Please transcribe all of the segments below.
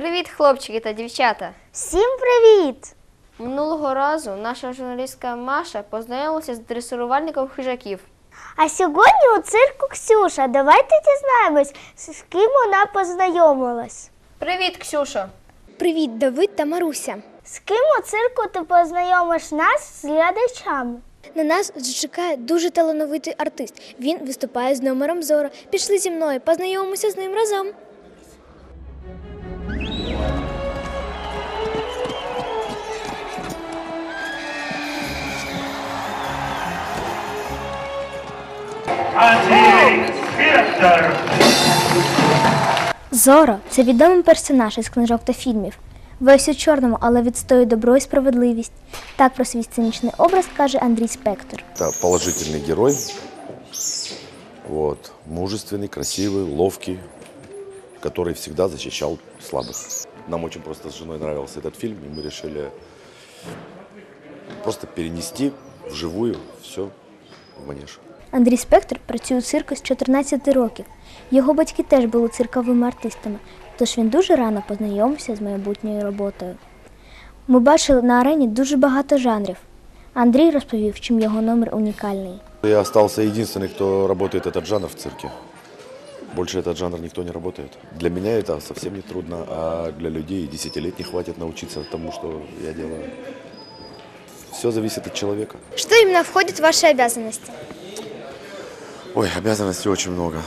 Привіт, хлопчики та дівчата! Всім привіт! Минулого разу наша журналістка Маша познайомилася з дресирувальником хижаків. А сьогодні у цирку Ксюша. Давайте дізнаємось, з ким вона познайомилась. Привіт, Ксюшо! Привіт, Давид та Маруся. З ким у цирку ти познайомиш нас з глядачами? На нас чекає дуже талановитий артист. Він виступає з номером Зора. Пішли зі мною, познайомимося з ним разом. Антиинспектор! Зоро це відомий персонаж із книжок та фільмів. Весь у чорному, але відстоює добро і справедливість. Так про свій сценічний образ каже Андрій Спектор. Это положительный герой. Вот. Мужественный, красивый, ловкий, который всегда защищал слабых. Нам очень просто с женой нравился этот фильм, и мы решили просто перенести вживую все в манеж. Андрій Спектор працює у цирку з 14 років. Його батьки теж були цирковими артистами, тож він дуже рано познайомився з майбутньою роботою. Ми бачили на арені дуже багато жанрів. Андрій розповів, чим його номер унікальний. Я остался единственный, кто работает этот жанр в цирке. Больше этот жанр никто не работает. Для меня это совсем не трудно, а для людей и 10 лет не хватит научиться тому, что я делаю. Все зависит от человека. Что именно входит в ваши обязанности? Ой, обязанностей очень много.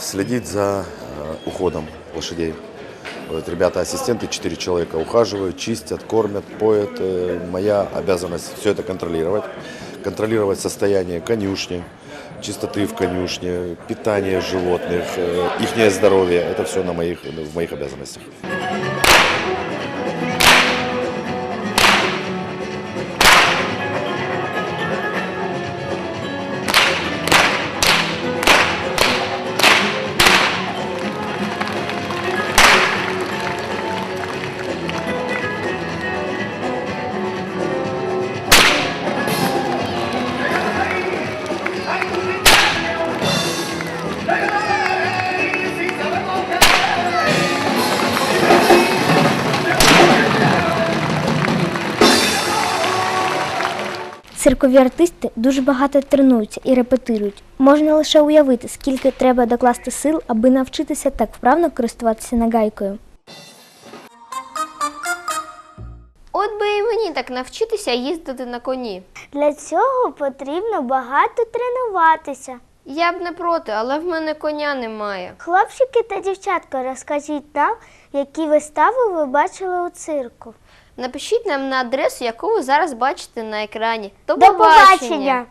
Следить за э, уходом лошадей. Вот, ребята, ассистенты, 4 человека ухаживают, чистят, кормят, поят. Э, моя обязанность все это контролировать. Контролировать состояние конюшни, чистоты в конюшне, питание животных, их здоровье. Это все на моих, в моих обязанностях. Циркові артисти дуже багато тренуються і репетирують. Можна лише уявити, скільки треба докласти сил, аби навчитися так вправно користуватися нагайкою. От би і мені так навчитися їздити на коні. Для цього потрібно багато тренуватися. Я б не проти, але в мене коня немає. Хлопчики та дівчатка, розкажіть нам, які вистави ви бачили у цирку. Напишіть нам на адресу, яку ви зараз бачите на екрані. До, побачення!